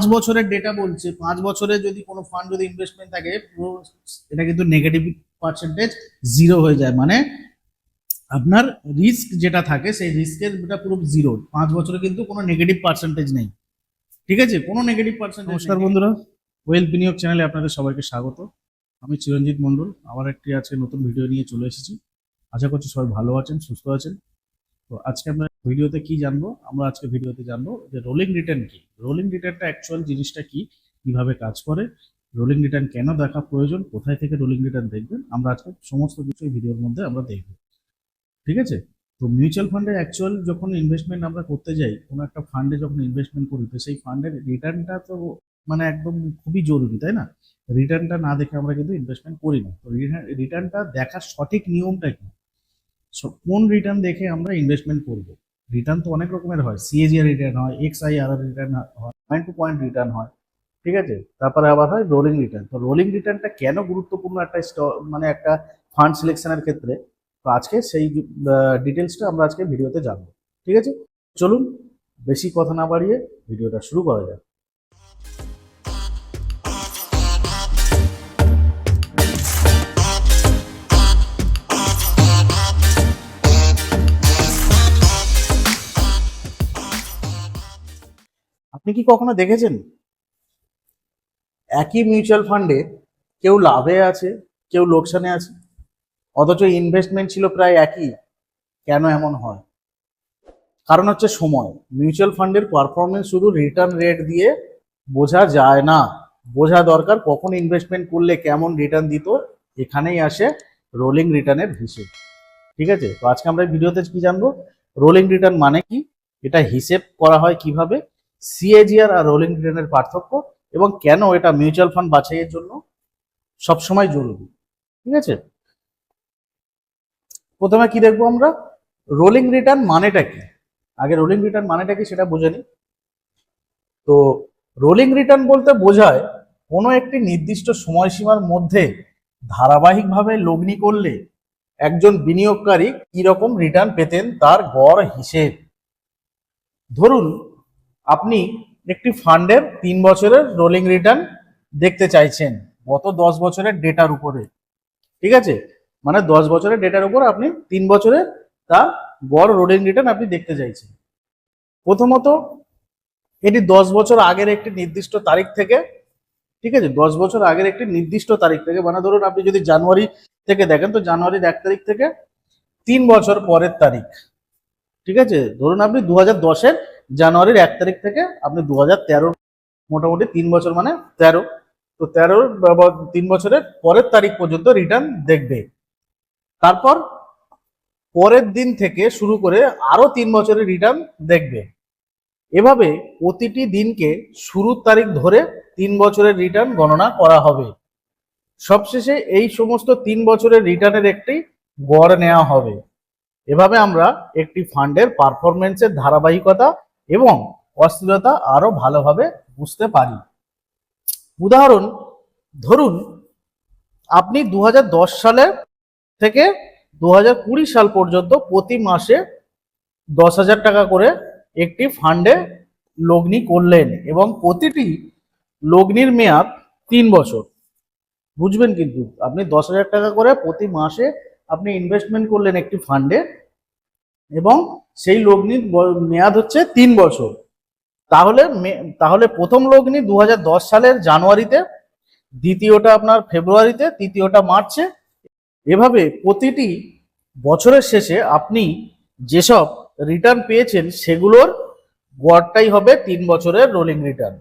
পাঁচ বছরের ডেটা বলছে, পাঁচ বছরে যদি কোনো ফান্ড যদি ইনভেস্টমেন্ট থাকে, পুরো এটা কিন্তু নেগেটিভ পার্সেন্টেজ জিরো হয়ে যায়। মানে আপনার রিস্ক যেটা থাকে, সেই রিস্কের এটা পুরো জিরো পাঁচ বছরে কিন্তু কোনো নেগেটিভ পার্সেন্টেজ নেই। ঠিক আছে? কোনো নেগেটিভ পার্সেন্টেজ নমস্কার বন্ধুরা। ওয়েল বিনিয়োগ চ্যানেলে আপনাদের সবাইকে স্বাগত। আমি চিরঞ্জিত মণ্ডল। আবার একটি আজকে নতুন ভিডিও নিয়ে চলে এসেছি। আশা করছি সবাই ভালো আছেন, সুস্থ আছেন। তো আজকে আমরা ভিডিওতে কি জানব? আমরা আজকে ভিডিওতে জানব যে রোলিং রিটার্ন কি? রোলিং রিটার্নটা অ্যাকচুয়াল জিনিসটা কি? কীভাবে কাজ করে? রোলিং রিটার্ন কেন দেখা প্রয়োজন? কোথায় থেকে রোলিং রিটার্ন দেখবেন? আমরা আজকে সমস্ত কিছু ভিডিওর মধ্যে আমরা দেখব। ঠিক আছে? তো মিউচুয়াল ফান্ডে অ্যাকচুয়াল যখন ইনভেস্টমেন্ট আমরা করতে যাই, কোনো একটা ফান্ডে যখন ইনভেস্টমেন্ট করি, তো সেই ফান্ডের রিটার্নটা তো মানে একদম খুবই জরুরি, তাই না? রিটার্নটা না দেখে আমরা কিন্তু ইনভেস্টমেন্ট করি না। তো রিটার্নটা দেখার সঠিক নিয়মটা কি? সো- কোন রিটার্ন দেখে আমরা ইনভেস্টমেন্ট করব? রিটার্ন তো অনেক রকমের হয়। সিএজিআর রিটার্ন হয় এক্স আই আর রিটার্ন হয় পয়েন্ট টু পয়েন্ট রিটার্ন হয়। ঠিক আছে? তারপরে আবার হয় রোলিং রিটার্ন তো রোলিং রিটার্নটা কেন গুরুত্বপূর্ণ একটা মানে একটা ফান্ড সিলেকশনের ক্ষেত্রে? তো আজকে সেই ডিটেলসটা আমরা আজকে ভিডিওতে জানব। ঠিক আছে? চলুন, বেশি কথা না বাড়িয়ে ভিডিওটা শুরু করা যাক। আপনি কি কখনো দেখেছেন? একই মিউচুয়াল ফান্ডে কেউ লাভে আছে, কেউ লোকসানে আছে, অথচ ইনভেস্টমেন্ট ছিল প্রায় একই, কেন এমন হয়? কারণ হচ্ছে সময়। মিউচুয়াল ফান্ডের পারফরমেন্স শুধু রিটার্ন রেট দিয়ে বোঝা যায় না। বোঝা দরকার কখন ইনভেস্টমেন্ট করলে কেমন রিটার্ন দিত, এখানেই আসে রোলিং রিটার্নের হিসেব। ঠিক আছে? তো আজকে আমরা ভিডিওতে কি জানব? রোলিং রিটার্ন মানে কি? এটা হিসেব করা হয় কীভাবে? সিএজিআর আর রোলিং রিটার্নের পার্থক্য এবং কেন এটা মিউচুয়াল ফান্ড বাছাইয়ের জন্য সবসময় জরুরি, ঠিক আছে? প্রথমে কি দেখব আমরা? রোলিং রিটার্ন মানেটা কি? আগে রোলিং রিটার্ন মানেটা কি সেটা বুঝে নিই। তো রোলিং রিটার্ন বলতে বোঝায় কোনো একটি নির্দিষ্ট সময়সীমার মধ্যে ধারাবাহিকভাবে লগ্নি করলে একজন বিনিয়োগকারী কি রকম রিটার্ন পেতেন তার গড় হিসেব। ধরুন আপনি একটি ফান্ডের তিন বছরের রোলিং রিটার্ন দেখতে চাইছেন। গত দশ বছরের ডেটার উপরে। ঠিক আছে? মানে দশ বছরের ডেটার উপর আপনি তিন বছরের তা গড় রোলিং রিটার্ন আপনি দেখতে চাইছেন। প্রথমত, এটি দশ বছর আগের একটি নির্দিষ্ট তারিখ থেকে, ঠিক আছে? দশ বছর আগের একটি নির্দিষ্ট তারিখ থেকে মানে ধরুন আপনি যদি জানুয়ারি থেকে দেখেন, তো জানুয়ারির এক তারিখ থেকে তিন বছর পরের তারিখ। ঠিক আছে? ধরুন আপনি দু হাজার দশের জানুয়ারির এক তারিখ থেকে আপনি দু হাজার মোটামুটি তিন বছর মানে তেরো। তো বা তিন বছরের পরের তারিখ পর্যন্ত রিটার্ন দেখবে। তারপর পরের দিন থেকে শুরু করে আরও তিন বছরের রিটার্ন দেখবে। এভাবে প্রতিটি দিনকে শুরুর তারিখ ধরে তিন বছরের রিটার্ন গণনা করা হবে। সবশেষে এই সমস্ত তিন বছরের রিটার্নের একটি গড় নেওয়া হবে। এভাবে আমরা একটি ফান্ডের পারফরমেন্সের ধারাবাহিকতা এবং অস্থিরতা আরও ভালোভাবে বুঝতে পারি। উদাহরণ, ধরুন, আপনি দু সালে থেকে দু হাজার কুড়ি সাল পর্যন্ত প্রতি মাসে দশ হাজার টাকা করে একটি ফান্ডে লগ্নি করলেন এবং প্রতিটি লগ্নির মেয়াদ তিন বছর। বুঝবেন কিন্তু, আপনি দশ হাজার টাকা করে প্রতি মাসে আপনি ইনভেস্টমেন্ট করলেন একটি ফান্ডে এবং সেই লগ্নির মেয়াদ হচ্ছে তিন বছর। তাহলে তাহলে প্রথম লগ্নি দু হাজার দশ সালের জানুয়ারিতে, দ্বিতীয়টা আপনার ফেব্রুয়ারিতে, তৃতীয়টা মার্চে। এভাবে প্রতিটি বছরের শেষে আপনি যেসব রিটার্ন পেয়েছেন সেগুলোর গড়টাই হবে তিন বছরের রোলিং রিটার্ন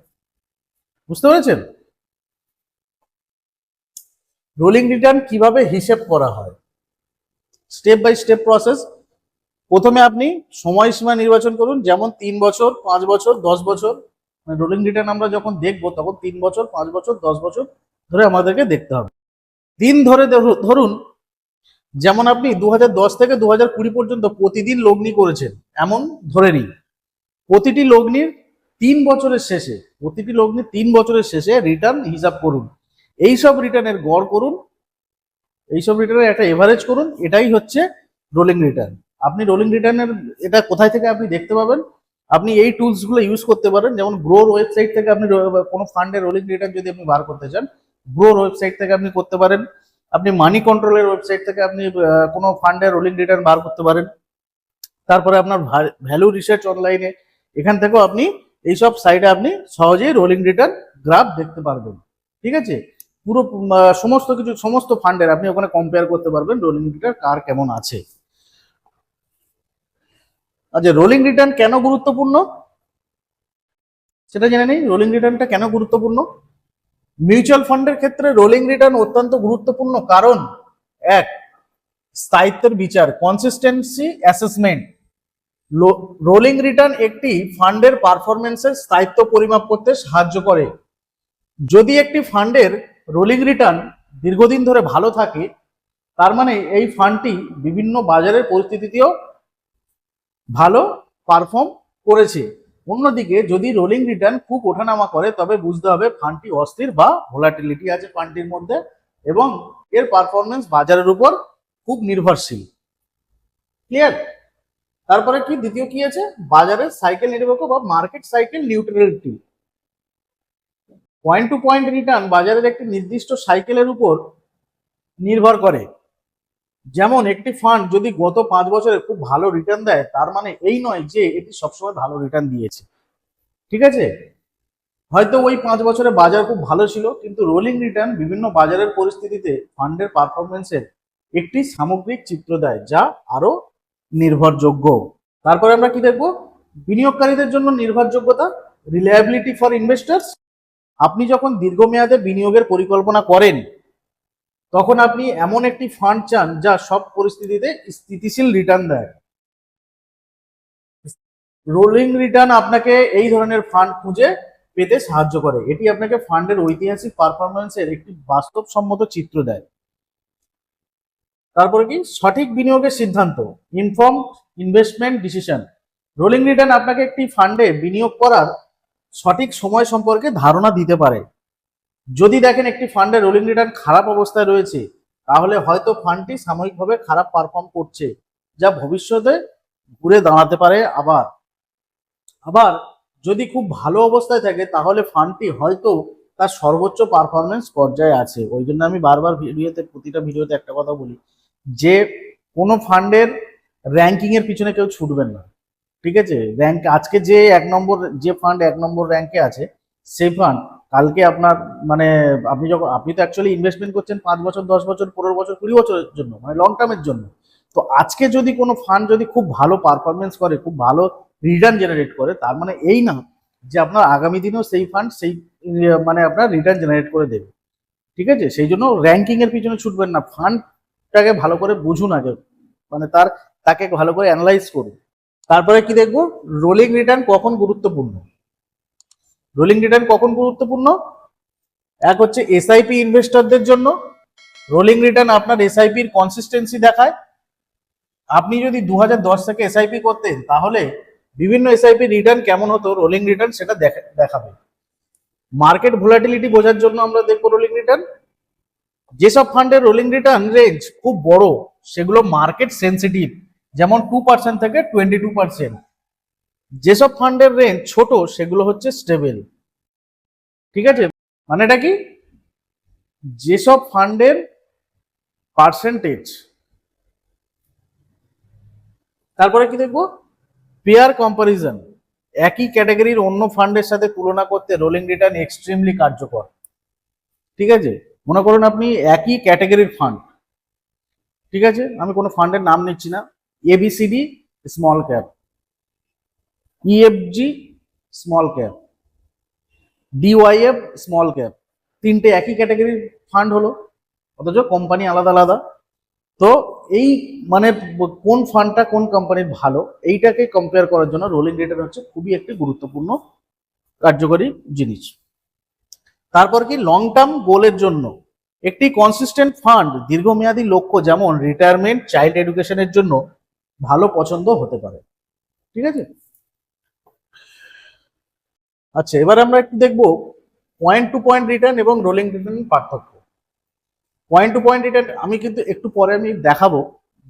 বুঝতে পেরেছেন? রোলিং রিটার্ন কীভাবে হিসেব করা হয়? স্টেপ বাই স্টেপ প্রসেস প্রথমে আপনি সময়সীমা নির্বাচন করুন, যেমন তিন বছর, পাঁচ বছর, দশ বছর। রোলিং রিটার্ন আমরা যখন দেখব, তখন তিন বছর, পাঁচ বছর, দশ বছর ধরে আমাদেরকে দেখতে হবে। দিন ধরে ধরু- ধরুন, যেমন আপনি দু হাজার দশ থেকে দু কুড়ি পর্যন্ত প্রতিদিন লগ্নি করেছেন, এমন ধরে নিন। প্রতিটি লগ্নির তিন বছরের শেষে, প্রতিটি লগ্নির তিন বছরের শেষে রিটার্ন হিসাব করুন। এই সব রিটার্নের গড় করুন, এইসব রিটার্নের একটা এভারেজ করুন, এটাই হচ্ছে রোলিং রিটার্ন আপনি রোলিং রিটার্নের এটা কোথায় থেকে আপনি দেখতে পাবেন? আপনি এই টুলসগুলো ইউজ করতে পারেন, যেমন গ্রোর ওয়েবসাইট থেকে আপনি কোনো ফান্ডের রোলিং রিটার্ন যদি আপনি বার করতে চান গ্রোর ওয়েবসাইট থেকে আপনি করতে পারেন। আপনি মানি কন্ট্রোলের ওয়েবসাইট থেকে আপনি কোনো ফান্ডের রোলিং রিটার্ন বার করতে পারেন। তারপরে আপনার ভ্যালু রিসার্চ অনলাইনে এখান থেকেও আপনি এইসব সাইটে আপনি সহজেই রোলিং রিটার্ন গ্রাফ দেখতে পারবেন। ঠিক আছে? পুরো সমস্ত কিছু, সমস্ত ফান্ডের আপনি ওখানে কম্পেয়ার করতে পারবেন রোলিং রিটার্ন কার কেমন আছে। আচ্ছা রোলিং রিটার্ন কেন গুরুত্বপূর্ণ? সেটা জেনে নেই। রোলিং রিটার্নটা কেন গুরুত্বপূর্ণ? মিউচুয়াল ফান্ডের ক্ষেত্রে রোলিং রিটার্ন অত্যন্ত গুরুত্বপূর্ণ কারণ, এক, স্থায়িত্বের বিচার কনসিস্টেন্সি অ্যাসেসমেন্ট রোলিং রিটার্ন একটি ফান্ডের পারফরমেন্সের স্থায়িত্ব পরিমাপ করতে সাহায্য করে। যদি একটি ফান্ডের রোলিং রিটার্ন দীর্ঘদিন ধরে ভালো থাকে, তার মানে এই ফান্ডটি বিভিন্ন বাজারের পরিস্থিতিতেও ভালো পারফর্ম করেছে। অন্যদিকে যদি রোলিং রিটার্ন খুব ওঠানামা করে, তবে বুঝতে হবে ফান্ডটি অস্থির বা ভোলাটিলিটি আছে ফান্ডটির মধ্যে এবং এর পারফরমেন্স বাজারের উপর খুব নির্ভরশীল। ক্লিয়ার তারপরে কি, দ্বিতীয় কি আছে? বাজারের সাইকেল নিরপেক্ষ বা market cycle neutrality point to point return বাজারের একটি নির্দিষ্ট সাইকেলের উপর নির্ভর করে। যেমন একটি ফান্ড যদি গত পাঁচ বছরে খুব ভালো রিটার্ন দেয়, তার মানে এই নয় যে এটি সবসময় ভালো রিটার্ন দিয়েছে। ঠিক আছে? হয়তো ওই পাঁচ বছরে বাজার খুব ভালো ছিল, কিন্তু রোলিং রিটার্ন বিভিন্ন বাজারের পরিস্থিতিতে ফান্ডের পারফরমেন্সের একটি সামগ্রিক চিত্র দেয়, যা আরও নির্ভরযোগ্য। তারপরে আমরা কি দেখব? বিনিয়োগকারীদের জন্য নির্ভরযোগ্যতা রিলায়াবিলিটি ফর ইনভেস্টার্স আপনি যখন দীর্ঘমেয়াদে বিনিয়োগের পরিকল্পনা করেন তখন আপনি এমন একটি ফান্ড চান যা সব পরিস্থিতিতে স্থিতিশীল রিটার্ন দেয়। রোলিং রিটার্ন আপনাকে এই ধরনের ফান্ড খুঁজে পেতে সাহায্য করে। এটি আপনাকে ফান্ডের ঐতিহাসিক পারফরমেন্সের একটি বাস্তবসম্মত চিত্র দেয়। তারপরে কি? সঠিক বিনিয়োগের সিদ্ধান্ত inform investment decision rolling return আপনাকে একটি ফান্ডে বিনিয়োগ করার সঠিক সময় সম্পর্কে ধারণা দিতে পারে। যদি দেখেন একটি ফান্ডের রোলিং রিটার্ন খারাপ অবস্থায় রয়েছে, তাহলে হয়তো ফান্ডটি সাময়িকভাবে খারাপ পারফর্ম করছে, যা ভবিষ্যতে ঘুরে দাঁড়াতে পারে আবার। আবার যদি খুব ভালো অবস্থায় থাকে, তাহলে ফান্ডটি হয়তো তার সর্বোচ্চ পারফরমেন্স পর্যায়ে আছে। ওই জন্য আমি বারবার ভিডিওতে, প্রতিটা ভিডিওতে একটা কথা বলি, যে কোনো ফান্ডের র্যাঙ্কিং এর পিছনে কেউ ছুটবেন না। ঠিক আছে? র্যাঙ্ক আজকে যে এক নম্বর, যে ফান্ড এক নম্বর র্যাঙ্কে আছে, সেই ফান্ড কালকে আপনার মানে আপনি যখন আপনি তো অ্যাকচুয়ালি ইনভেস্টমেন্ট করছেন পাঁচ বছর দশ বছর পনেরো বছর কুড়ি বছরের জন্য মানে লং টার্মের জন্য। তো আজকে যদি কোনো ফান্ড যদি খুব ভালো পারফরমেন্স করে খুব ভালো রিটার্ন জেনারেট করে তার মানে এই না যে আপনার আগামী দিনেও সেই ফান্ড সেই ইয়ে, মানে আপনার রিটার্ন জেনারেট করে দেবে। ঠিক আছে? সেই জন্য র্যাঙ্কিং এর পিছনে ছুটবেন না। ফান্ডটাকে ভালো করে বুঝুন আগে। মানে তার তাকে ভালো করে অ্যানালাইজ করুন। তারপরে কি দেখব? রোলিং রিটার্ন কখন গুরুত্বপূর্ণ? রোলিং রিটার্ন কখন গুরুত্বপূর্ণ? এক হচ্ছে এসআইপি ইনভেস্টরদের জন্য। রোলিং রিটার্ন আপনার এসআইপির কনসিস্টেন্সি দেখায়। আপনি যদি দু হাজার দশ থেকে এসআইপি করতেন, তাহলে বিভিন্ন এসআইপি রিটার্ন কেমন হতো রোলিং রিটার্ন সেটা দেখা- দেখাবে। মার্কেট ভোলাটিলিটি বোঝার জন্য আমরা দেখব রোলিং রিটার্ন যেসব ফান্ডের রোলিং রিটার্ন রেঞ্জ খুব বড়, সেগুলো মার্কেট সেন্সিটিভ যেমন টু পার্সেন্ট থেকে টোয়েন্টি টু পার্সেন্ট যেসব ফান্ডের রেঞ্জ ছোট, সেগুলো হচ্ছে স্টেবল ঠিক আছে? মানে এটা কি? যেসব ফান্ডের পার্সেন্টেজ তারপরে কি দেখব? পেয়ার কম্পারিজন একই ক্যাটাগরির অন্য ফান্ডের সাথে তুলনা করতে রোলিং রিটার্ন এক্সট্রিমলি কার্যকর। ঠিক আছে? মনে করুন আপনি একই ক্যাটাগরির ফান্ড ঠিক আছে? আমি কোনো ফান্ডের নাম নিচ্ছি না। ABCD small cap EFG small cap DYF small cap তিনটে একই ক্যাটাগরির ফান্ড হলো, অথচ কোম্পানি আলাদা আলাদা। তো এই মানে কোন ফান্ডটা কোন কোম্পানির ভালো, এইটাকে কম্পেয়ার করার জন্য রোলিং রিটার্ন হচ্ছে খুবই একটি গুরুত্বপূর্ণ কার্যকরী জিনিস। তারপর কি লং টার্ম গোলের জন্য একটি কনসিস্টেন্ট ফান্ড দীর্ঘমেয়াদী লক্ষ্য যেমন রিটায়ারমেন্ট চাইল্ড এডুকেশনের জন্য ভালো পছন্দ হতে পারে। ঠিক আছে? আচ্ছা এবার আমরা একটু দেখব পয়েন্ট টু পয়েন্ট রিটার্ন এবং রোলিং রিটার্ন পার্থক্য। পয়েন্ট টু পয়েন্ট রিটার্ন আমি কিন্তু একটু পরে আমি দেখাবো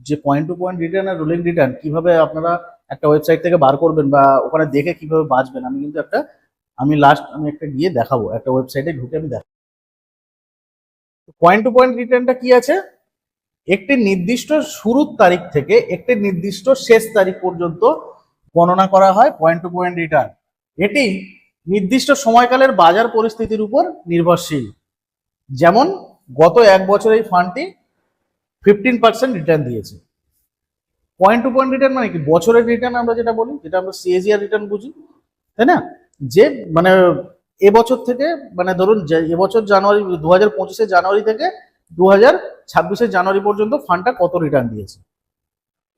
যে পয়েন্ট টু পয়েন্ট রিটার্ন আর রোলিং রিটার্ন কীভাবে আপনারা একটা ওয়েবসাইট থেকে বার করবেন বা ওখানে দেখে কীভাবে বাঁচবেন, আমি কিন্তু একটা, আমি লাস্ট আমি একটা গিয়ে দেখাবো, একটা ওয়েবসাইটে ঢুকে আমি দেখাবো পয়েন্ট টু পয়েন্ট রিটার্নটা কি আছে? একটি নির্দিষ্ট শুরুর তারিখ থেকে একটি নির্দিষ্ট শেষ তারিখ পর্যন্ত গণনা করা হয় পয়েন্ট টু পয়েন্ট রিটার্ন এটি নির্দিষ্ট সময়কালের বাজার পরিস্থিতির উপর নির্ভরশীল। যেমন, গত এক বছর এই ফান্ডটি ফিফটিন পার্সেন্ট রিটার্ন দিয়েছে। পয়েন্ট টু পয়েন্ট রিটার্ন মানে কি? বছরের রিটার্ন আমরা যেটা বলি, যেটা আমরা সিএজিআর রিটার্ন বুঝি, তাই না? যে মানে এবছর থেকে মানে ধরুন এবছর জানুয়ারি দু হাজার পঁচিশে জানুয়ারি থেকে দু হাজার ছাব্বিশে জানুয়ারি পর্যন্ত ফান্ডটা কত রিটার্ন দিয়েছে?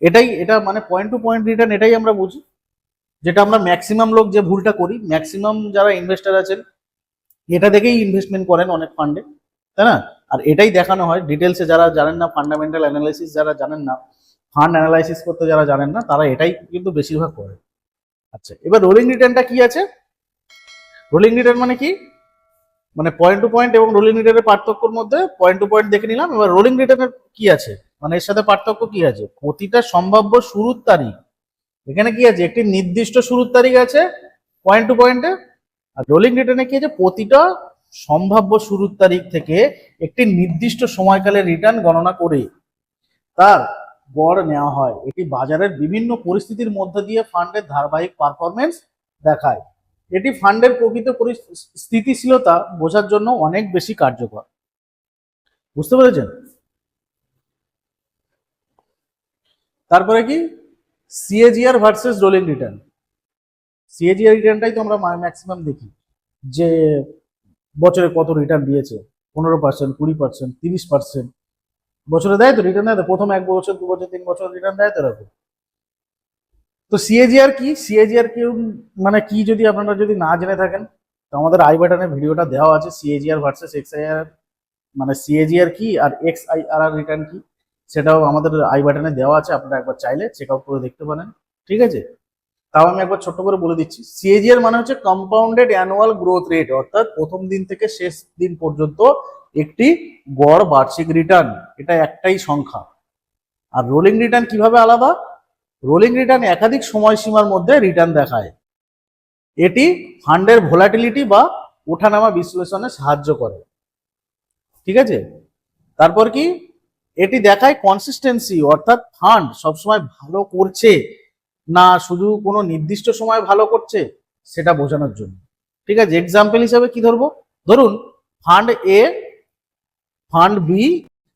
এটাই, এটা মানে পয়েন্ট টু পয়েন্ট রিটার্ন এটাই আমরা বুঝি। যেটা আমরা ম্যাক্সিমাম লোক যে ভুলটা করি ম্যাক্সিমাম যারা ইনভেস্টার আছেন, এটা দেখেই ইনভেস্টমেন্ট করেন অনেক ফান্ডে তাই না? আর এটাই দেখানো হয় ডিটেলসে যারা জানেন না ফান্ডামেন্টাল অ্যানালাইসিস যারা জানেন না ফান্ড অ্যানালাইসিস করতে যারা জানেন না, তারা এটাই কিন্তু বেশিরভাগ করে। আচ্ছা এবার রোলিং রিটার্নটা কি আছে? রোলিং রিটার্ন মানে কি? মানে পয়েন্ট টু পয়েন্ট এবং রোলিং রিটার্নের পার্থক্যর মধ্যে পয়েন্ট টু পয়েন্ট দেখে নিলাম, এবার রোলিং রিটার্নের কি আছে? মানে এর সাথে পার্থক্য কি আছে? প্রতিটা সম্ভাব্য শুরুর তারিখ এখানে কি আছে? একটি নির্দিষ্ট শুরুর তারিখ আছে পয়েন্ট টু পয়েন্টে আর রোলিং রিটার্নে কি আছে? প্রতিটা সম্ভাব্য শুরুর তারিখ থেকে একটি নির্দিষ্ট সময়কালে রিটার্ন গণনা করে তার গড় নেওয়া হয়। এটি বাজারের বিভিন্ন পরিস্থিতির মধ্যে দিয়ে ফান্ডের ধারাবাহিক পারফরমেন্স দেখায়। এটি ফান্ডের প্রকৃত স্থিতিশীলতা বোঝার জন্য অনেক বেশি কার্যকর। বুঝতে পেরেছেন? তারপরে কি? CAGR versus rolling return CAGR রিটার্নটাই তো আমরা ম্যাক্সিমাম দেখি যে বছরে কত রিটার্ন দিয়েছে, পনেরো পার্সেন্ট কুড়ি পার্সেন্ট তিরিশ পার্সেন্ট বছরে দেয় তো রিটার্ন দেয় তো, প্রথম এক বছর, দু বছর, তিন বছর রিটার্ন দেয় তো এরকম। তো সিএজিআর কি? সিএজিআর কি মানে কি যদি আপনারা যদি না জেনে থাকেন, তো আমাদের আই বাটনে ভিডিওটা দেওয়া আছে সিএজিআর ভার্সেস এক্সআইআর মানে সিএজিআর কি আর এক্স আই আর রিটার্ন কি? সেটাও আমাদের আই বাটনে দেওয়া আছে, আপনারা একবার চাইলে চেক আউট করে দেখতে পারেন, ঠিক আছে? তাও আমি একবার ছোট্ট করে বলে দিচ্ছি সিএজিআর মানে হচ্ছে কম্পাউন্ডেড অ্যানুয়াল গ্রোথ রেট অর্থাৎ প্রথম দিন থেকে শেষ দিন পর্যন্ত একটি গড় বার্ষিক রিটার্ন এটা একটাই সংখ্যা। আর রোলিং রিটার্ন কীভাবে আলাদা? রোলিং রিটার্ন একাধিক সময়সীমার মধ্যে রিটার্ন দেখায়। এটি ফান্ডের ভোলাটিলিটি বা ওঠানামা বিশ্লেষণে সাহায্য করে, ঠিক আছে? তারপর কি? এটি দেখায় কনসিস্টেন্সি অর্থাৎ ফান্ড সবসময় ভালো করছে না শুধু কোনো নির্দিষ্ট সময় ভালো করছে, সেটা বোঝানোর জন্য। ঠিক আছে এক্সাম্পল হিসাবে কি ধরবো? ধরুন ফান্ড এ ফান্ড বি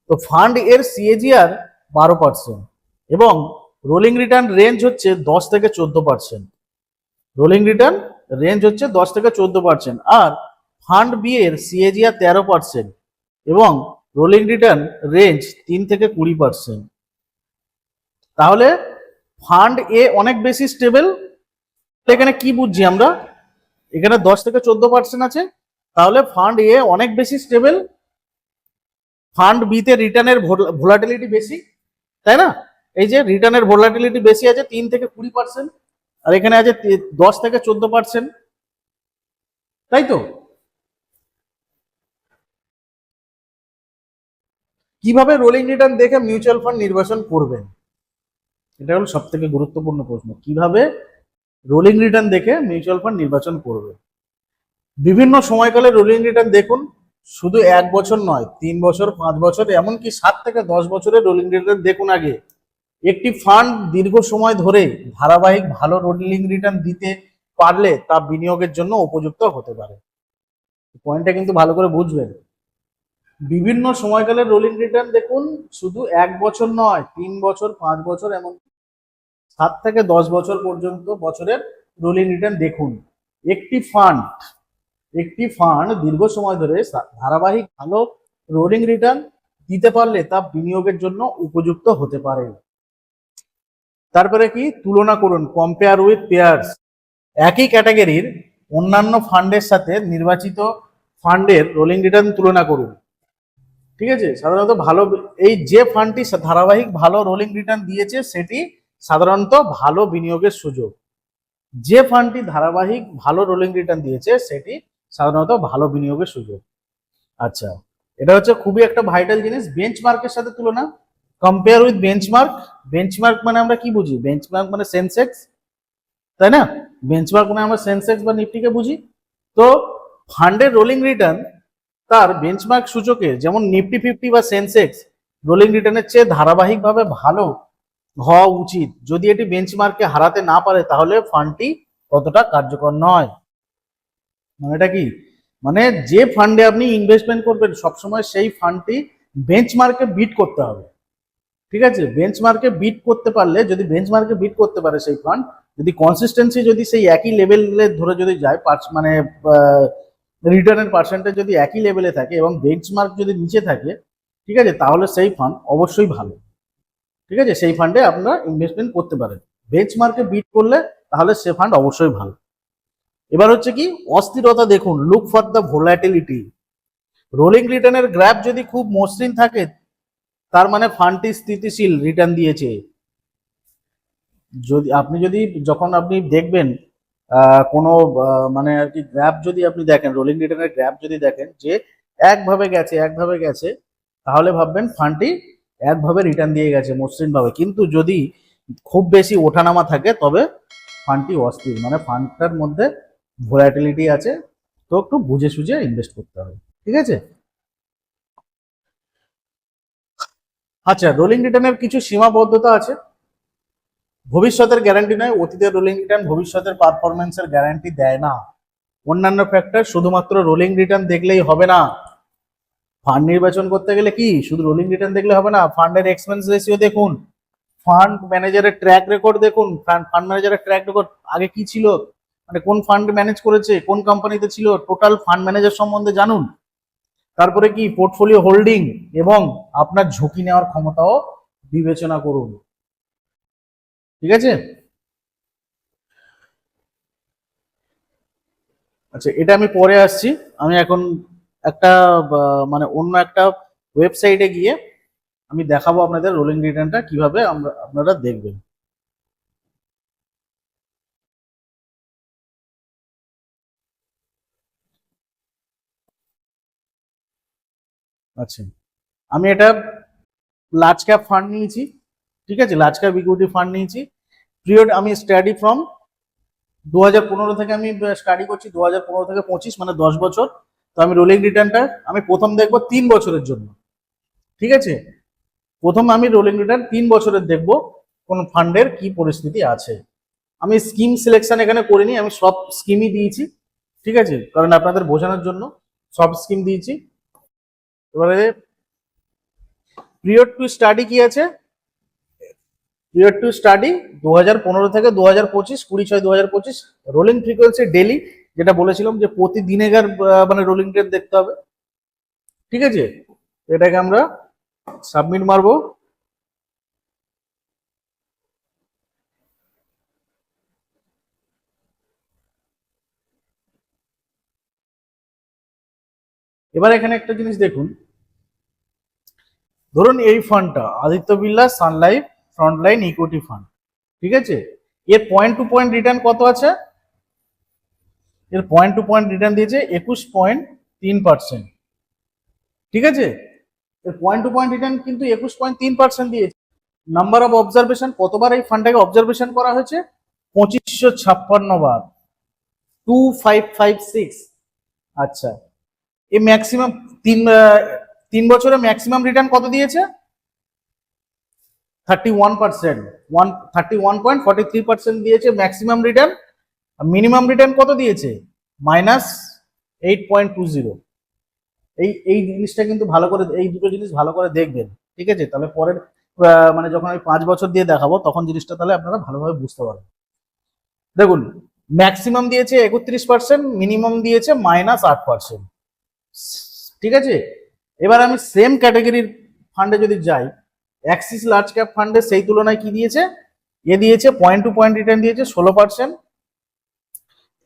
তো ফান্ড এর সিএজিআর বারো পার্সেন্ট এবং রোলিং রিটার্ন রেঞ্জ হচ্ছে দশ থেকে চোদ্দ পার্সেন্ট রোলিং রিটার্ন রেঞ্জ হচ্ছে দশ থেকে চোদ্দ পার্সেন্ট আর ফান্ড বি এর সিএজিআর তেরো পার্সেন্ট এবং রোলিং রিটার্ন রেঞ্জ তিন থেকে কুড়ি পার্সেন্ট তাহলে ফান্ড এ অনেক বেশি স্টেবল এখানে কি বুঝছি আমরা? এখানে দশ থেকে চোদ্দ পার্সেন্ট আছে। তাহলে ফান্ড এ অনেক বেশি স্টেবল ফান্ড বিতে রিটার্নের ভোলাটিলিটি বেশি, তাই না? এই যে রিটার্নের ভোলাটিলিটি বেশি আছে তিন থেকে কুড়ি পার্সেন্ট আর এখানে আছে দশ থেকে চোদ্দ পার্সেন্ট তাই তো? কীভাবে রোলিং রিটার্ন দেখে মিউচুয়াল ফান্ড নির্বাচন করবেন? এটা হলো সব থেকে গুরুত্বপূর্ণ প্রশ্ন। কীভাবে রোলিং রিটার্ন দেখে মিউচুয়াল ফান্ড নির্বাচন করবে? বিভিন্ন সময়কালে রোলিং রিটার্ন দেখুন, শুধু এক বছর নয়, তিন বছর, পাঁচ বছর, এমনকি সাত থেকে দশ বছরের রোলিং রিটার্ন দেখুন আগে। একটি ফান্ড দীর্ঘ সময় ধরে ধারাবাহিক ভালো রোলিং রিটার্ন দিতে পারলে তা বিনিয়োগের জন্য উপযুক্ত হতে পারে। পয়েন্টটা কিন্তু ভালো করে বুঝবেন। বিভিন্ন সময়কালের রোলিং রিটার্ন দেখুন, শুধু এক বছর নয়, তিন বছর, পাঁচ বছর, এমন সাত থেকে দশ বছর পর্যন্ত বছরের রোলিং রিটার্ন দেখুন। একটি ফান্ড একটি ফান্ড দীর্ঘ সময় ধরে ধারাবাহিক ভালো রোলিং রিটার্ন দিতে পারলে তা বিনিয়োগের জন্য উপযুক্ত হতে পারে। তারপরে কি? তুলনা করুন কম্পেয়ার উইথ পেয়ার্স একই ক্যাটাগরির অন্যান্য ফান্ডের সাথে নির্বাচিত ফান্ডের রোলিং রিটার্ন তুলনা করুন। ঠিক আছে? সাধারণত ভালো এই যে ফান্ডটি ধারাবাহিক ভালো রোলিং রিটার্ন দিয়েছে, সেটি সাধারণত ভালো বিনিয়োগের সুযোগ। যে ফান্ডটি ধারাবাহিক ভালো রোলিং রিটার্ন দিয়েছে, সেটি সাধারণত ভালো বিনিয়োগের সুযোগ। আচ্ছা এটা হচ্ছে খুবই একটা ভাইটাল জিনিস। বেঞ্চমার্কের সাথে তুলনা কম্পেয়ার উইথ বেঞ্চমার্ক বেঞ্চমার্ক মানে আমরা কি বুঝি? বেঞ্চমার্ক মানে সেন্সেক্স তাই না? বেঞ্চমার্ক মানে আমরা সেন্সেক্স বা নিফটিকে বুঝি। তো ফান্ডের রোলিং রিটার্ন তার বেঞ্চমার্ক সূচকে যেমন নিফটি ফিফটি বা সেন্সেক্স রোলিং রিটার্নের চেয়ে ধারাবাহিকভাবে ভালো হওয়া উচিত। যদি এটি বেঞ্চমার্ককে হারাতে না পারে, তাহলে ফান্ডটি ততটা কার্যকর নয়? মানে এটা কি? মানে যে ফান্ডে আপনি ইনভেস্টমেন্ট করবেন, সবসময় সেই ফান্ডটি বেঞ্চমার্কে বিট করতে হবে। ঠিক আছে? বেঞ্চমার্কে বিট করতে পারলে, যদি বেঞ্চমার্কে বিট করতে পারে সেই ফান্ড যদি কনসিস্টেন্সি যদি সেই একই লেভেলে ধরে যদি যায় পার্স- মানে রিটার্নের পার্সেন্টেজ যদি একই লেভেলে থাকে এবং বেঞ্চমার্ক যদি নিচে থাকে, ঠিক আছে, তাহলে সেই ফান্ড অবশ্যই ভালো। ঠিক আছে, সেই ফান্ডে আপনারা ইনভেস্টমেন্ট করতে পারেন। বেঞ্চমার্কে বিট করলে তাহলে সে ফান্ড অবশ্যই ভালো। এবার হচ্ছে কি, অস্থিরতা দেখুন look for the volatility rolling রিটার্নের গ্রাফ যদি খুব মসৃণ থাকে, তার মানে ফান্ডটি স্থিতিশীল রিটার্ন দিয়েছে। যদি, আপনি যদি যখন আপনি দেখবেন কোনো মানে আর কি গ্রাফ যদি আপনি দেখেন রোলিং রিটার্নের গ্রাফ যদি দেখেন যে একভাবে গেছে একভাবে গেছে, তাহলে ভাববেন ফান্ডটি একভাবে রিটার্ন দিয়ে গেছে, মসৃণভাবে। কিন্তু যদি খুব বেশি ওঠানামা থাকে, তবে ফান্ডটি অস্থির। মানে ফান্ডটার মধ্যে ভোলাটিলিটি আছে, তো একটু বুঝে সুঝে ইনভেস্ট করতে হবে। ঠিক আছে? আচ্ছা রোলিং রিটার্নের কিছু সীমাবদ্ধতা আছে। ভবিষ্যতের গ্যারান্টি নয়, অতীতের রোলিং রিটার্ন ভবিষ্যতের পারফরমেন্সের গ্যারান্টি দেয় না। অন্যান্য ফ্যাক্টর শুধুমাত্র রোলিং রিটার্ন দেখলেই হবে না। ফান্ড নির্বাচন করতে গেলে কি? শুধু রোলিং রিটার্ন দেখলে হবে না ফান্ডের এক্সপেন্স রেশিও দেখুন। ফান্ড ম্যানেজারের ট্র্যাক রেকর্ড দেখুন। ফান্ড ম্যানেজারের ট্র্যাক রেকর্ড আগে কি ছিল? মানে কোন ফান্ড ম্যানেজ করেছে? কোন কোম্পানিতে ছিল? টোটাল ফান্ড ম্যানেজার সম্বন্ধে জানুন। তারপরে কি? পোর্টফোলিও হোল্ডিং এবং আপনার ঝুঁকি নেওয়ার ক্ষমতাও বিবেচনা করুন। ঠিক আছে? আচ্ছা এটা আমি পরে আসছি। আমি এখন একটা মানে অন্য একটা ওয়েবসাইটে গিয়ে আমি দেখাবো আপনাদের রোলিং রিটার্নটা কীভাবে আমরা, আপনারা দেখবেন। আচ্ছা আমি এটা লার্জ ক্যাপ ফান্ড নিয়েছি। ঠিক আছে? লার্জ ক্যাপ ইকুইটি ফান্ড নিয়েছি। পিরিয়ড আমি স্টাডি ফ্রম দু হাজার পনেরো থেকে আমি স্টাডি করছি দু হাজার পনেরো থেকে পঁচিশ মানে দশ বছর। তো আমি রোলিং রিটার্নটা আমি প্রথম দেখব তিন বছরের জন্য। ঠিক আছে? প্রথম আমি রোলিং রিটার্ন তিন বছরের দেখব কোন ফান্ডের কি পরিস্থিতি আছে। আমি স্কিম সিলেকশন এখানে করিনি, আমি সব স্কিমই দিয়েছি। ঠিক আছে? কারণ আপনাদের বোঝানোর জন্য সব স্কিম দিয়েছি। এবারে পিরিয়ড টু স্টাডি কি আছে? পিরিয়ড টু স্টাডি দু হাজার পনেরো থেকে দু হাজার পঁচিশ, কুড়ি ছয় দু হাজার পঁচিশ রোলিং ফ্রিকোয়েন্সি ডেলি যেটা বলেছিলাম যে প্রতিদিনেকার মানে রোলিং রেট দেখতে হবে। ঠিক আছে? এটাকে আমরা সাবমিট মারবো। এবার এখানে একটা জিনিস দেখুন। ধরুন এই ফান্ডটা আদিত্য বিল্লা সানলাইফ ফ্রন্টলাইন ইকুইটি ফান্ড ঠিক আছে? এর পয়েন্ট টু পয়েন্ট রিটার্ন কত আছে? এর পয়েন্ট টু পয়েন্ট রিটার্ন দিয়েছে একুশ পয়েন্ট তিন পার্সেন্ট ঠিক আছে? এর পয়েন্ট টু পয়েন্ট রিটার্ন কিন্তু একুশ পয়েন্ট তিন পার্সেন্ট দিয়েছে। নাম্বার অফ অবজারভেশন কতবার এই ফান্ডটাকে অবজারভেশন করা হয়েছে? পঁচিশশো ছাপ্পান্ন বার। টু ফাইভ ফাইভ সিক্স আচ্ছা। এ ম্যাক্সিমাম তিন তিন বছরে ম্যাক্সিমাম রিটার্ন কত দিয়েছে? Thirty one percent one thirty one point forty three percent দিয়েছে ম্যাক্সিমাম রিটার্ন মিনিমাম রিটার্ন কত দিয়েছে? Minus eight point two zero এই এই জিনিসটা কিন্তু ভালো করে, এই দুটো জিনিস ভালো করে দেখবেন, ঠিক আছে? তাহলে পরের মানে যখন আমি পাঁচ বছর দিয়ে দেখাবো, তখন জিনিসটা তাহলে আপনারা ভালোভাবে বুঝতে পারবেন। দেখুন ম্যাক্সিমাম দিয়েছে একত্রিশ পার্সেন্ট মিনিমাম দিয়েছে মাইনাস আট পার্সেন্ট ঠিক আছে? এবার আমি সেম ক্যাটাগরির ফান্ডে যদি যাই অ্যাক্সিস লার্জ ক্যাপ ফান্ডে সেই তুলনায় কি দিয়েছে? এ দিয়েছে পয়েন্ট টু পয়েন্ট রিটার্ন দিয়েছে ষোলো পার্সেন্ট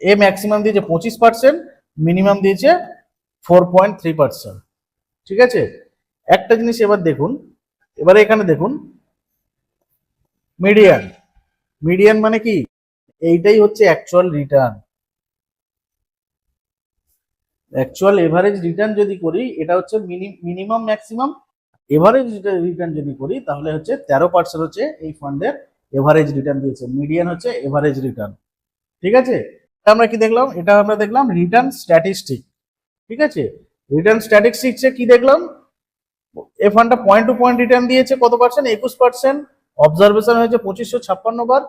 এ ম্যাক্সিমাম দিয়েছে পঁচিশ পার্সেন্ট মিনিমাম দিয়েছে ফোর পয়েন্ট থ্রি পার্সেন্ট ঠিক আছে? একটা জিনিস এবার দেখুন, এবারে এখানে দেখুন মিডিয়ান মিডিয়ান মানে কি? এইটাই হচ্ছে actual return actual average return যদি করি, এটা হচ্ছে মিনিমাম ম্যাক্সিমাম এভারেজ রিটার্ন যদি করি, তাহলে হচ্ছে তেরো পার্সেন্ট হচ্ছে এই ফান্ডের এভারেজ রিটার্ন দিয়েছে। মিডিয়ান হচ্ছে এভারেজ রিটার্ন ঠিক আছে? আমরা কি দেখলাম? এটা আমরা দেখলাম রিটার্ন স্ট্যাটিস্টিক ঠিক আছে? রিটার্ন স্ট্যাটিস্টিক্সে কি দেখলাম? এই ফান্ডটা পয়েন্ট টু পয়েন্ট রিটার্ন দিয়েছে কত পার্সেন্ট একুশ পার্সেন্ট অবজারভেশন হয়েছে পঁচিশশো ছাপ্পান্ন বার।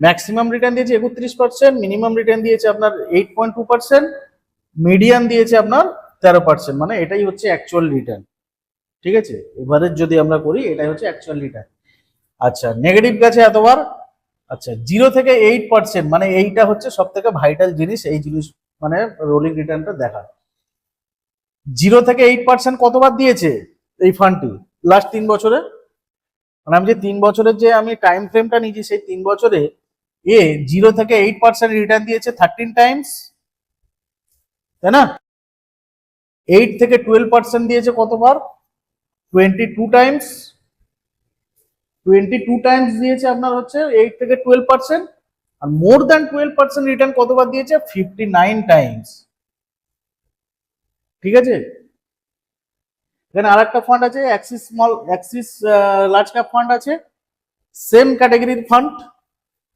ম্যাক্সিমাম রিটার্ন দিয়েছে একত্রিশ পার্সেন্ট মিনিমাম রিটার্ন দিয়েছে আপনার eight point two percent median দিয়েছে আপনার তেরো পার্সেন্ট মানে এটাই হচ্ছে অ্যাকচুয়াল রিটার্ন ঠিক আছে? এভারেজ যদি আমরা করি, এটাই হচ্ছে অ্যাকচুয়াল রিটার্ন আচ্ছা নেগেটিভ গেছে এতবার? আচ্ছা জিরো থেকে এইট পার্সেন্ট মানে এইটা হচ্ছে সব থেকে ভাইটাল জিনিস, এই জিনিস মানে রোলিং রিটার্নটা দেখা। জিরো থেকে এইট পার্সেন্ট কতবার দিয়েছে এই ফান্ডটি লাস্ট তিন বছরে? মানে আমি যে তিন বছরের যে আমি টাইম ফ্রেমটা নিয়েছি, সেই তিন বছরে এ জিরো থেকে এইট পার্সেন্ট রিটার্ন দিয়েছে থার্টিন টাইমস তাই না? এইট থেকে টুয়েলভ পার্সেন্ট দিয়েছে কতবার? Twenty two times twenty two times দিয়েছে আপনার হচ্ছে এইট থেকে টুয়েলভ পার্সেন্ট আর more than twelve percent return কতবার দিয়েছে? ফিফটি নাইন টাইমস ঠিক আছে? এখানে আর একটা ফান্ড আছে Axis small Axis large cap fund আছে। সেম ক্যাটাগরির ফান্ড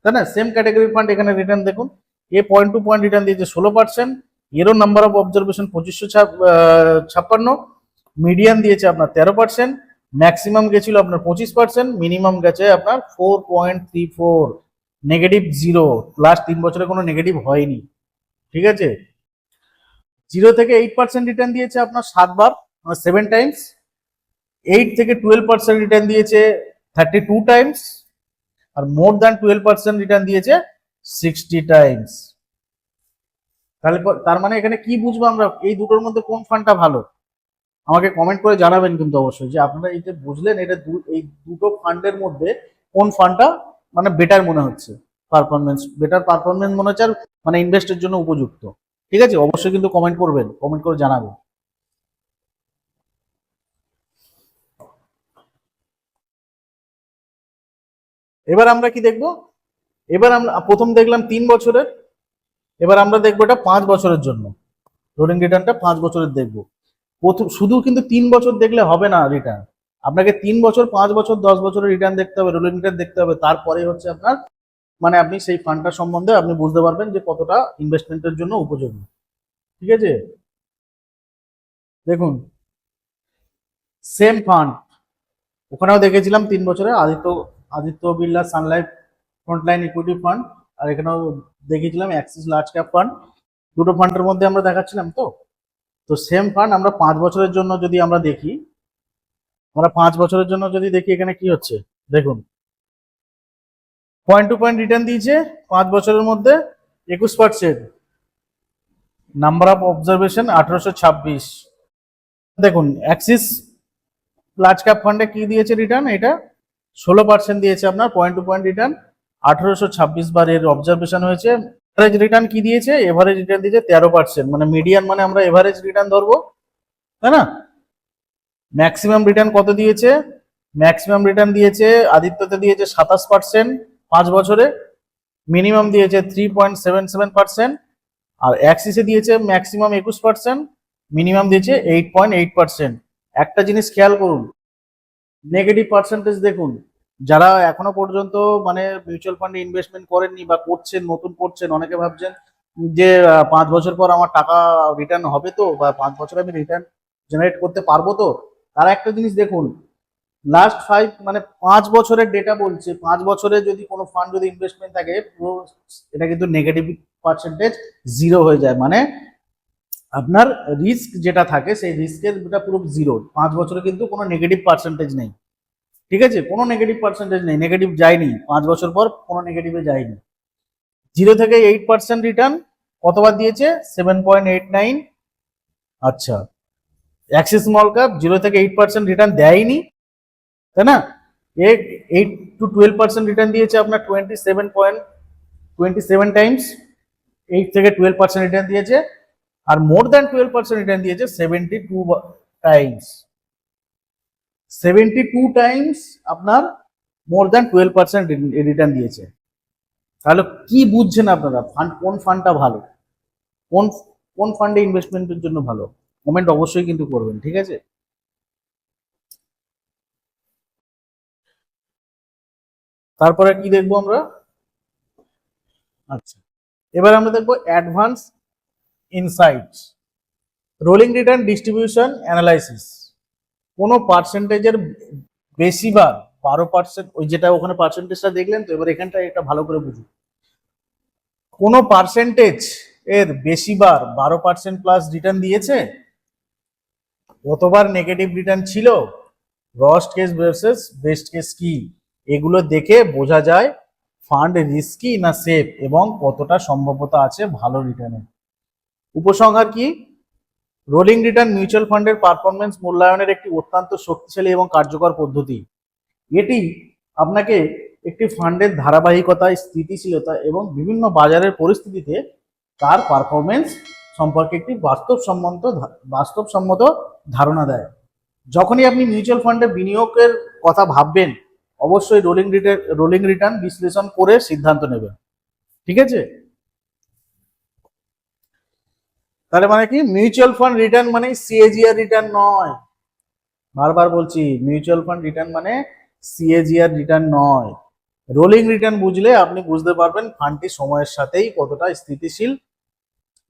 তাই না? সেম ক্যাটাগরির ফান্ড এখানে রিটার্ন দেখুন। এ পয়েন্ট টু পয়েন্ট রিটার্ন দিয়েছে ষোলো পার্সেন্ট এরও নাম্বার অফ অবজারভেশন পঁচিশশো ছাপ্পান্ন। মিডিয়ান দিয়েছে আপনার তেরো পার্সেন্ট ম্যাক্সিমাম গেছিল আপনার পঁচিশ পার্সেন্ট মিনিমাম গেছে আপনার four point three four negative zero last তিন বছরে কোনো নেগেটিভ হয়নি। ঠিক আছে? জিরো থেকে এইট পার্সেন্ট রিটার্ন দিয়েছে আপনার সাতবার সেভেন টাইমস এইট থেকে টুয়েলভ পার্সেন্ট রিটার্ন দিয়েছে থার্টি টু টাইমস আর more than twelve percent return দিয়েছে সিক্সটি টাইমস তাহলে তার মানে এখানে কি বুঝব আমরা? এই দুটোর মধ্যে কোন ফান্ডটা ভালো? আমাকে কমেন্ট করে জানাবেন কিন্তু অবশ্যই যে আপনারা এই যে বুঝলেন এটা এই দুটো ফান্ডের মধ্যে কোন ফান্ডটা মানে বেটার মনে হচ্ছে? পারফরমেন্স বেটার পারফরমেন্স মনে হচ্ছে আর মানে ইনভেস্টের জন্য উপযুক্ত। ঠিক আছে? অবশ্যই কিন্তু কমেন্ট করবেন কমেন্ট করে জানাবেন। এবার আমরা কি দেখব? এবার আমরা, প্রথম দেখলাম তিন বছরের, এবার আমরা দেখব এটা পাঁচ বছরের জন্য। রোলিং রিটার্নটা পাঁচ বছরের দেখব। প্রথম শুধু কিন্তু তিন বছর দেখলে হবে না রিটার্ন আপনাকে তিন বছর, পাঁচ বছর, দশ বছরের রিটার্ন দেখতে হবে রোলিং রিটার্ন দেখতে হবে। তারপরে হচ্ছে আপনার মানে আপনি সেই ফান্ডটা সম্বন্ধে আপনি বুঝতে পারবেন যে কতটা ইনভেস্টমেন্টের জন্য উপযোগী। ঠিক আছে? দেখুন সেম ফান্ড ওখানেও দেখেছিলাম তিন বছরে Aditya Aditya Birla Sun Life Frontline equity fund আর এখানেও দেখেছিলাম অ্যাক্সিস লার্জ ক্যাপ ফান্ড দুটো ফান্ডের মধ্যে আমরা দেখাচ্ছিলাম তো? তো সেম ফান্ড আমরা পাঁচ বছরের জন্য যদি আমরা দেখি, আমরা পাঁচ বছরের জন্য যদি দেখি এখানে কি হচ্ছে? দেখুন। পয়েন্ট টু পয়েন্ট রিটার্ন দিয়েছে পাঁচ বছরের মধ্যে একুশ পার্সেন্ট নাম্বার অফ অবজারভেশন আঠারোশো ছাব্বিশ। দেখুন অ্যাক্সিস লার্জ ক্যাপ ফান্ডে কি দিয়েছে রিটার্ন এটা ষোলো পার্সেন্ট দিয়েছে আপনার পয়েন্ট টু পয়েন্ট রিটার্ন আঠারোশো ছাব্বিশ বার এর অবজারভেশন হয়েছে। এভারেজ রিটার্ন কি দিয়েছে? এভারেজ রিটার্ন দিয়েছে তেরো পার্সেন্ট মানে মিডিয়ান মানে আমরা এভারেজ রিটার্ন ধরবো, তাই না? ম্যাক্সিমাম রিটার্ন কত দিয়েছে? ম্যাক্সিমাম রিটার্ন দিয়েছে, আদিত্যতে দিয়েছে সাতাশ পার্সেন্ট পাঁচ বছরে মিনিমাম দিয়েছে three point seven seven percent আর অ্যাক্সিসে দিয়েছে ম্যাক্সিমাম একুশ পার্সেন্ট মিনিমাম দিয়েছে এইট পয়েন্ট এইট পার্সেন্ট একটা জিনিস খেয়াল করুন নেগেটিভ পার্সেন্টেজ দেখুন। যারা এখনও পর্যন্ত মানে মিউচুয়াল ফান্ডে ইনভেস্টমেন্ট করেননি বা করছেন, নতুন করছেন, অনেকে ভাবছেন যে পাঁচ বছর পর আমার টাকা রিটার্ন হবে তো বা পাঁচ বছর আমি রিটার্ন জেনারেট করতে পারব তো? তারা একটা জিনিস দেখুন লাস্ট ফাইভ মানে পাঁচ বছরের ডেটা বলছে, পাঁচ বছরে যদি কোনো ফান্ড যদি ইনভেস্টমেন্ট থাকে, পুরো এটা কিন্তু নেগেটিভ পার্সেন্টেজ জিরো হয়ে যায়। মানে আপনার রিস্ক যেটা থাকে, সেই রিস্কের পুরো জিরো পাঁচ বছরে কিন্তু কোনো নেগেটিভ পার্সেন্টেজ নেই। ঠিক আছে? কোনো নেগেটিভ পার্সেন্টেজ নেই। নেগেটিভ যায়নি। পাঁচ বছর পর কোনো নেগেটিভে যায়নি। জিরো থেকে এইট পার্সেন্ট রিটার্ন কতবার দিয়েছে? সেভেন পয়েন্ট এইট নাইন আচ্ছা। অ্যাক্সিস স্মল ক্যাপ জিরো থেকে এইট পার্সেন্ট রিটার্ন দেয়নি। তাই না? Eight to twelve percent return দিয়েছে আপনার twenty seven point twenty seven times eight থেকে টুয়েলভ পার্সেন্ট রিটার্ন দিয়েছে। আর more than twelve percent return দিয়েছে seventy two times seventy two times আপনার more than twelve percent return দিয়েছে। তাহলে কি বুঝছেন আপনারা? ফান্ড কোন ফান্ডটা ভালো? কোন কোন ফান্ডে ইনভেস্টমেন্টের জন্য ভালো? কমেন্ট অবশ্যই কিন্তু করবেন, ঠিক আছে? তারপরে কি দেখব আমরা? আচ্ছা এবার আমরা দেখব advance insight rolling return distribution analysis কোনো পার্সেন্টেজের বেশিবার বারো পার্সেন্ট ওই যেটা ওখানে পার্সেন্টেজটা দেখলেন তো, এবার এখানটা এটা ভালো করে বুঝুন। কোনো পার্সেন্টেজ এর বেশিবার বারো পার্সেন্ট প্লাস রিটার্ন দিয়েছে? কতবার নেগেটিভ রিটার্ন ছিল worst case versus best case কি? এগুলো দেখে বোঝা যায় ফান্ড রিস্কি না সেফ এবং কতটা সম্ভাব্যতা আছে ভালো রিটার্নের উপসংহার কি? রোলিং রিটার্ন মিউচুয়াল ফান্ডের পারফরমেন্স মূল্যায়নের একটি অত্যন্ত শক্তিশালী এবং কার্যকর পদ্ধতি। এটি আপনাকে একটি ফান্ডের ধারাবাহিকতা, স্থিতিশীলতা এবং বিভিন্ন বাজারের পরিস্থিতিতে তার পারফরমেন্স সম্পর্কে একটি বাস্তবসম্মত বাস্তবসম্মত ধারণা দেয়। যখনই আপনি মিউচুয়াল ফান্ডে বিনিয়োগের কথা ভাববেন, অবশ্যই রোলিং রিটার্ন রোলিং রিটার্ন বিশ্লেষণ করে সিদ্ধান্ত নেবেন। ঠিক আছে? তাহলে মানে কি? মিউচুয়াল ফান্ড রিটার্ন মানে সিএজিআর রিটার্ন নয়। বারবার বলছি মিউচুয়াল ফান্ড রিটার্ন মানে সিএজিআর রিটার্ন নয়। রোলিং রিটার্ন বুঝলে আপনি বুঝতে পারবেন ফান্ডটি সময়ের সাথেই কতটা স্থিতিশীল।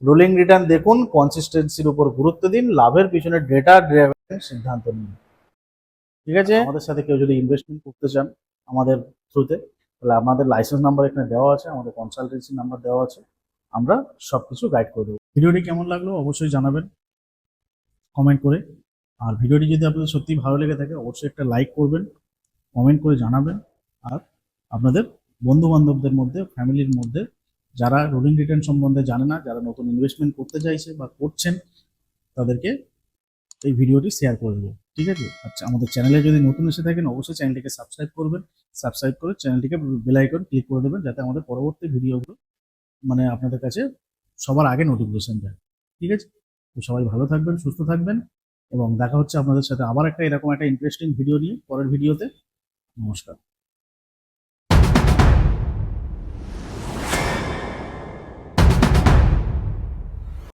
রোলিং রিটার্ন দেখুন কনসিস্টেন্সির উপর গুরুত্ব দিন, লাভের পিছনে ডেটা ড্রাইভেন সিদ্ধান্ত নিন। ঠিক আছে? আমাদের সাথে কেউ যদি ইনভেস্টমেন্ট করতে চান আমাদের থ্রুতে তাহলে আমাদের লাইসেন্স নাম্বার এখানে দেওয়া আছে, আমাদের কনসালটেন্সি নাম্বার দেওয়া আছে, আমরা সবকিছু গাইড করে দেবো। ভিডিওটি কেমন লাগল অবশ্যই জানাবেন কমেন্ট করে। আর ভিডিওটি যদি আপনাদের সত্যি ভালো লেগে থাকে, অবশ্যই একটা লাইক করবেন কমেন্ট করে জানাবেন। আর আপনাদের বন্ধু বান্ধবদের মধ্যে, ফ্যামিলির মধ্যে, যারা রোলিং রিটার্ন সম্বন্ধে জানে না, যারা নতুন ইনভেস্টমেন্ট করতে চাইছে বা করছেন, তাদেরকে এই ভিডিওটি শেয়ার করে দেবো। ঠিক আছে? আচ্ছা আমাদের চ্যানেলে যদি নতুন এসে থাকেন, অবশ্যই চ্যানেলটিকে সাবস্ক্রাইব করবেন। সাবস্ক্রাইব করে চ্যানেলটিকে বেল আইকন ক্লিক করে দেবেন, যাতে আমাদের পরবর্তী ভিডিওগুলো মানে আপনাদের কাছে সবার আগে নোটিফিকেশন দেয়। ঠিক আছে? তো সবাই ভালো থাকবেন, সুস্থ থাকবেন এবং দেখা হচ্ছে আপনাদের সাথে আবার একটা এরকম একটা ইন্টারেস্টিং ভিডিও নিয়ে পরের ভিডিওতে নমস্কার।